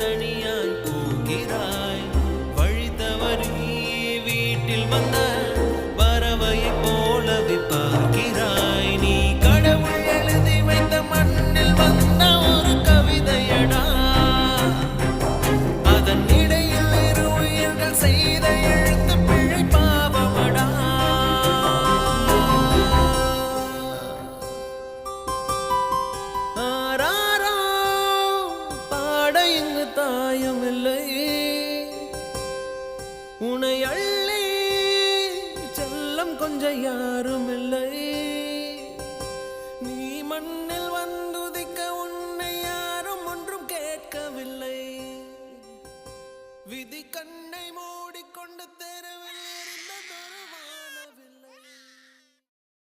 தனியாய் போகிறாய். வழி தவறி வீட்டில் வந்த பறவையை போலவே பார்க்கிறாய். நீ கடவுள் எழுதி வைத்த மண்ணில் வந்த ஒரு கவிதையடா. அதன் இடையில் இரு உயிர்கள் செய்ய கட்டாயமில்லை உனை அள்ளி செல்லம் கொஞ்சம் யாரும் இல்லை நீ மண்ணில் வந்துதிக்க உன்னை யாரும் ஒன்றும் கேட்கவில்லை. விதி கண்